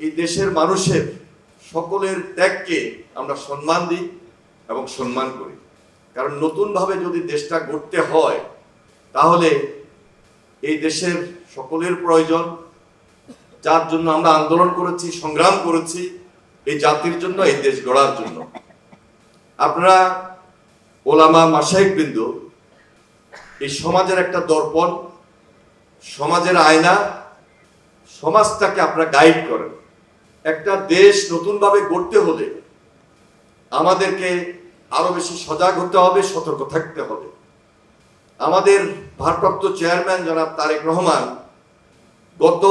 এই দেশের মানুষের সকলের ত্যাগকে আমরা সম্মান দিই এবং সম্মান করি। কারণ নতুনভাবে যদি দেশটা গড়তে হয়, তাহলে এই দেশের সকলের প্রয়োজন, যার জন্য আমরা আন্দোলন করেছি, সংগ্রাম করেছি, এই জাতির জন্য, এই দেশ গড়ার জন্য। আপনারা ওলামা মাসাইক বৃন্দ, এই সমাজের একটা দর্পণ, সমাজের আয়না, সমাজটাকে আপনারা গাইড করেন। একটা দেশ নতুনভাবে গড়তে হলে আমাদেরকে আরও বেশি সজাগ হতে হবে, সতর্ক থাকতে হবে। আমাদের ভারপ্রাপ্ত চেয়ারম্যান জনাব তারেক রহমান গত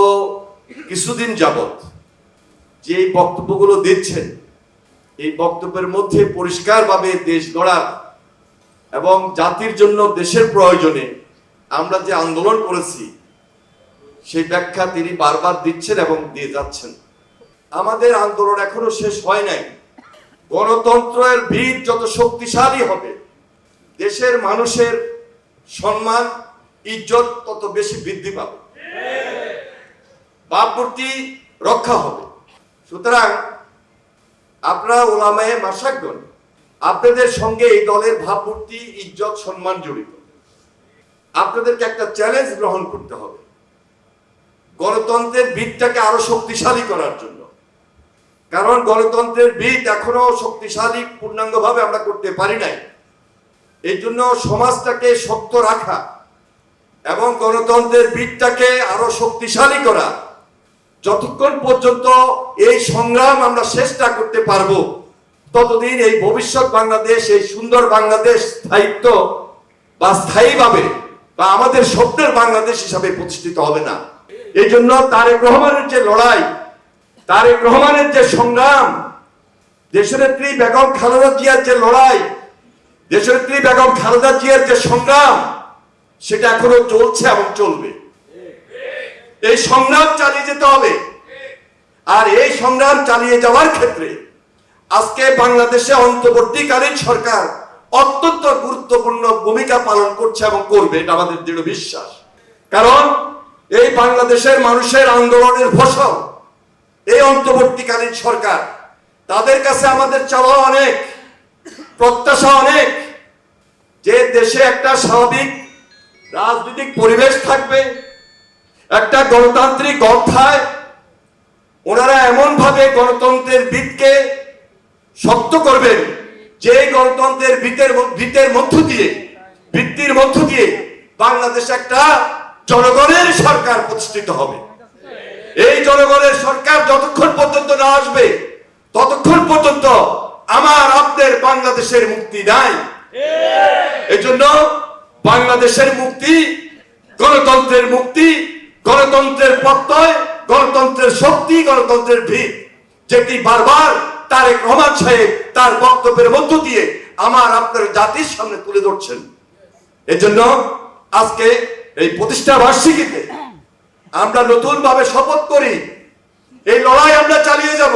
কিছুদিন যাবত যে বক্তব্যগুলো দিচ্ছেন, এই বক্তব্যের মধ্যে পরিষ্কারভাবে দেশ গড়ার এবং জাতির জন্য দেশের প্রয়োজনে আমরা যে আন্দোলন করেছি, সেই ব্যাখ্যা তিনি বারবার দিচ্ছেন এবং দিয়ে যাচ্ছেন। আমাদের আন্দোলন এখনও শেষ হয় নাই। গণতন্ত্রের ভিত যত শক্তিশালী হবে, দেশের মানুষের সম্মান, ইজ্জত তত বেশি বৃদ্ধি পাবে। ভাবমূর্তি রক্ষা হবে। সুতরাং আপনারা ওলামায়ে মাসাকগণ আপনাদের সঙ্গে এই দলের ভাবমূর্তি ইজ্জত, সম্মান জড়িত। আপনাদেরকে একটা চ্যালেঞ্জ গ্রহণ করতে হবে। গণতন্ত্রের ভিতটাকে আরও শক্তিশালী করার জন্য। কারণ গণতন্ত্রের ভিত এখনও শক্তিশালী, পূর্ণাঙ্গভাবে আমরা করতে পারি নাই। এই জন্য সমাজটাকে শক্ত রাখা এবং গণতন্ত্রের ভিতটাকে আরও শক্তিশালী করা, যতক্ষণ পর্যন্ত এই সংগ্রাম আমরা শেষটা করতে পারব, ততদিন এই ভবিষ্যৎ বাংলাদেশ, এই সুন্দর বাংলাদেশ স্থায়িত্ব বা স্থায়ীভাবে বা আমাদের স্বপ্নের বাংলাদেশ হিসাবে প্রতিষ্ঠিত হবে না। এই জন্য তারেক রহমানের যে লড়াই তারেক রহমানের যে সংগ্রাম দেশনেত্রী বেগম খালেদা জিয়ার যে লড়াই দেশনেত্রী বেগম খালেদা জিয়ার যে সংগ্রাম, সেটা এখনও চলছে এবং চলবে। এই সংগ্রাম চালিয়ে যেতে হবে। আর এই সংগ্রাম চালিয়ে যাওয়ার ক্ষেত্রে আজকে বাংলাদেশে অন্তর্বর্তীকালীন সরকার অত্যন্ত গুরুত্বপূর্ণ ভূমিকা পালন করছে এবং করবে, এটা আমাদের দৃঢ় বিশ্বাস। কারণ এই বাংলাদেশের মানুষের আন্দোলনের ফসল এই অন্তর্বর্তীকালীন সরকার, তাদের কাছে আমাদের চাওয়া অনেক, প্রত্যাশা অনেক যে দেশে একটা স্বাভাবিক রাজনৈতিক পরিবেশ থাকবে, একটা গণতান্ত্রিক অধ্যায়, ওনারা এমন ভাবে গণতন্ত্রের ভিতকে শক্ত করবেন যে গণতন্ত্রের ভিতের ভিতের মধ্য দিয়ে ভিত্তির মধ্য দিয়ে বাংলাদেশ একটা জনগণের সরকার প্রতিষ্ঠিত হবে। এই জনগণের সরকার যতক্ষণ পর্যন্ত না আসবে, ততক্ষণ পর্যন্ত আমার আপনার বাংলাদেশের মুক্তি নাই। এজন্য বাংলাদেশের মুক্তি, গণতন্ত্রের মুক্তি, গণতন্ত্রের প্রত্যয়, গণতন্ত্রের শক্তি, গণতন্ত্রের ভিত। যেটি বারবার তারেক রহমান সাহেব তার বক্তব্যের মধ্য দিয়ে আমার আপনার জাতির সামনে তুলে ধরছেন। এজন্য আজকে এই প্রতিষ্ঠা বার্ষিকীতে আমরা নতুন ভাবে শপথ করি, এই লড়াই আমরা চালিয়ে যাব।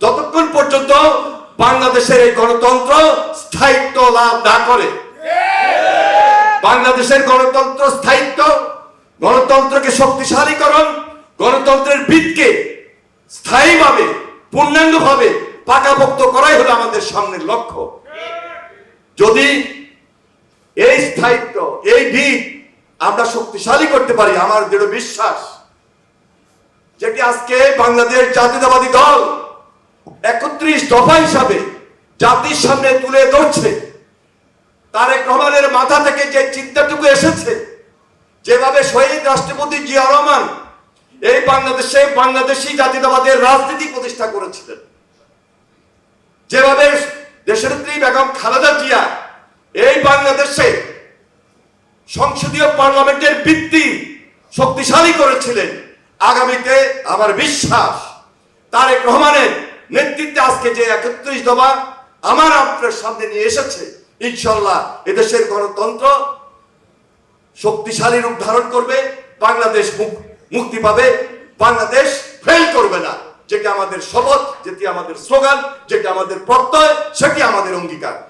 যতক্ষণ পর্যন্ত বাংলাদেশের এই গণতন্ত্র স্থায়িত্ব লাভ না করে, বাংলাদেশের গণতন্ত্র স্থায়িত্ব, গণতন্ত্রকে শক্তিশালীকরণ, গণতন্ত্রের ভিতকে স্থায়ীভাবে, পূর্ণাঙ্গভাবে পাকাপোক্ত করাই হলো আমাদের সামনের লক্ষ্য। যদি এই স্থায়িত্ব, এই ভিত আমরা শক্তিশালী করতে পারি, আমার দৃঢ় বিশ্বাস। যেটি আজকে বাংলাদেশ জাতীয়তাবাদী দল একত্রিশ দফা হিসাবে জাতির সামনে তুলে ধরছে। তারেক রহমানের মাথা থেকে যে চিন্তাটুকু এসেছে, যেভাবে শহীদ রাষ্ট্রপতি জিয়া রহমান এই বাংলাদেশে বাংলাদেশি জাতীয়তাবাদের রাজনীতি প্রতিষ্ঠা করেছিলেন। যেভাবে দেশের বেগম খালেদা জিয়া এই বাংলাদেশে সংসদীয় পার্লামেন্টের ভিত্তি শক্তিশালী করেছিলেন। আগামীতে আমার বিশ্বাস, তারেক রহমানের নেতৃত্বে আজকে যে একত্রিশ দফা আমার আপনার সামনে নিয়ে এসেছে, ইনশাল্লাহ এদেশের গণতন্ত্র শক্তিশালী রূপ ধারণ করবে, বাংলাদেশ মুক- মুক্তি পাবে, বাংলাদেশ ফেল করবে না। যেটি আমাদের শপথ, যেটি আমাদের স্লোগান, যেটি আমাদের প্রত্যয়, সেটি আমাদের অঙ্গীকার।